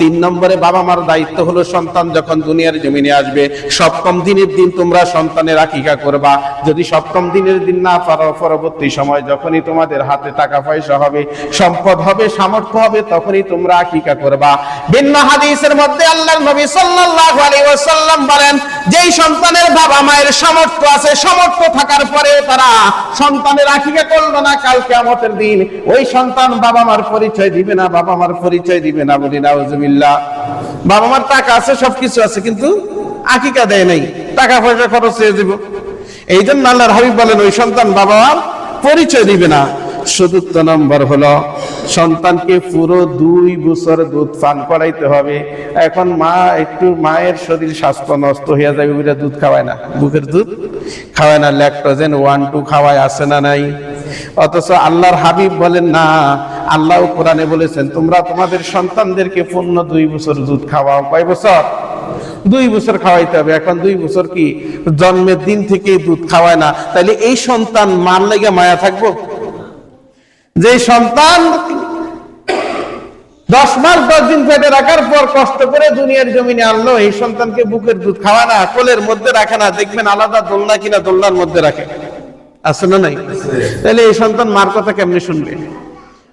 তিন নম্বরে বাবা মার দায়িত্ব হলো সন্তান যখন দুনিয়ার জমিনে আসবে, সপ্তম দিনের দিন তোমরা সন্তানের আকিকা করবা। যদি সপ্তম দিনের দিন না পারো, পরবর্তী সময় যখনই তোমাদের হাতে টাকা পয়সা হবে, সম্পদ হবে, সামর্থ্য হবে, তখনই তোমরা আকিকা করবা। ভিন্ন হাদিসের মধ্যে আল্লাহর নবী সাল্লাল্লাহু আলাইহি ওয়াসাল্লাম বলেন, যেই সন্তানের বাবা মায়ের সামর্থ্য আছে, সামর্থ্য থাকার পরে তারা সন্তানের আকিকা করল না, কাল কিয়ামতের দিন ওই সন্তান বাবা মার পরিচয় দিবে না, বাবা মার পরিচয় দিবে না বলি বাবা মার টাকা আছে, সবকিছু আছে, কিন্তু আকিকা দেয় নাই। টাকা পয়সা খরচ হয়ে এই জন্য আল্লাহর হাবিব বলেন, ওই সন্তান বাবা মার পরিচয় দিবে না। চতুর্থ নম্বর হলো, সন্তানকে পুরো দুই বছর দুধ পান করাইতে হবে। এখন মা, একটু মায়ের শরীর স্বাস্থ্য নষ্ট হয়ে যাবে বলে দুধ খাওয়ায় না। বুকের দুধ খাওয়ায় না, ল্যাকটোজেন ওয়ান, টু খাওয়ায় আসে না নাই? অথচ আল্লাহর হাবিব বলেন, না আল্লাহ কোরআনে বলেছেন তোমরা তোমাদের সন্তানদেরকে পূর্ণ দুই বছর দুধ খাওয়াও। কয় বছর? দুই বছর খাওয়াইতে হবে। এখন দুই বছর কি? জন্মের দিন থেকে দুধ খাওয়ায় না। তাহলে এই সন্তান মার লেগে মায়া থাকব? যে সন্তান দশ মাস দশ দিন পেটে রাখার পর কষ্ট করে দুনিয়ার জমিনে আনলো এই সন্তানকে বুকের দুধ খাওয়া না কোলের মধ্যে রাখে না। দেখবেন আলাদা দোলনা কিনা দোলনার মধ্যে রাখে। আছে না নাই? তাহলে এই সন্তান মার কথা কেমনে শুনবে?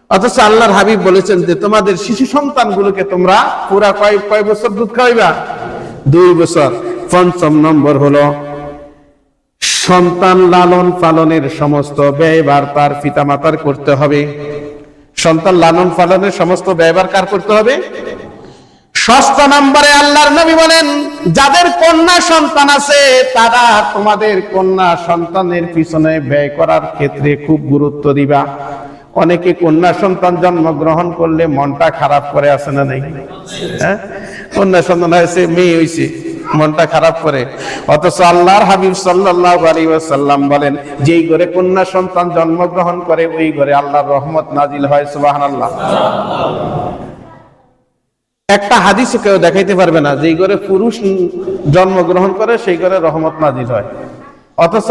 অথচ আল্লাহর হাবিব বলেছেন যে, তোমাদের শিশু সন্তানগুলোকে তোমরা পুরা কয় কয় বছর দুধ খাওয়াইবা? দুই বছর। পঞ্চম নম্বর হলো, সন্তান লালন পালনের সমস্ত ব্যয়ভার তার পিতামাতার করতে হবে। সন্তান লালন পালনের সমস্ত ব্যয়ভার কার করতে হবে? ষষ্ঠ নম্বরে আল্লাহর নবী বলেন, যাদের কন্যা সন্তান আছে, তারা তোমাদের কন্যা সন্তানের পিছনে ব্যয় করার ক্ষেত্রে খুব গুরুত্ব দিবা। অনেকে কন্যা সন্তান জন্মগ্রহণ করলে মনটা খারাপ করে আসে না নেই? হ্যাঁ? কন্যা সন্তান হয়েছে, মেয়ে হয়েছে, মনটা খারাপ করে। অথচ আল্লাহর হাবিব সাল্লাল্লাহু আলাইহি ওয়াসাল্লাম বলেন, যেই ঘরে কন্যা সন্তান জন্মগ্রহণ করে, ওই ঘরে আল্লাহর রহমত নাজিল হয়, সুবহানাল্লাহ। একটা হাদিসও কেউ দেখাইতে পারবে না, যেই ঘরে পুরুষ জন্মগ্রহণ করে, সেই ঘরে রহমত নাজিল হয়। অথচ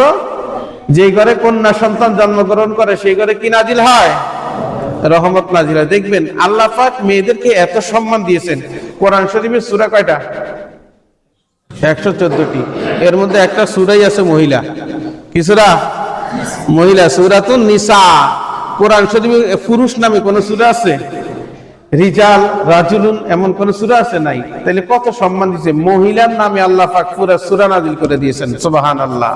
যেই ঘরে কন্যা সন্তান জন্মগ্রহণ করে, সেই ঘরে কি নাজিল হয়? রহমত নাজিল হয়। দেখবেন, আল্লাহ পাক মেয়েদেরকে এত সম্মান দিয়েছেন। কোরআন শরীফের সূরা কয়টা? একশো চোদ্দটি। এর মধ্যে একটা সুরাই আছে মহিলা। কি সুরা? মহিলা, সুরাতুন নিসা। কোরআন শরীফে পুরুষ নামে কোন সুরা আছে? রিজাল, রাজুলুন এমন কোন সুরা আছে নাই? তাহলে কত সম্মান দিয়েছে। মহিলার নামে আল্লাহ পাক পুরা সুরা নাজিল করে দিয়েছেন। সুবাহান আল্লাহ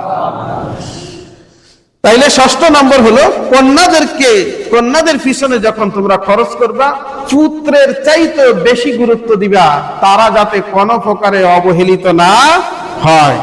তাইলে ষষ্ঠ নম্বর হলো, কন্যাদেরকে, কন্যাদের পিছনে যখন তোমরা খরচ করবা, পুত্রের চাইতে বেশি গুরুত্ব দিবা, তারা যাতে কোনো প্রকারে অবহেলিত না হয়।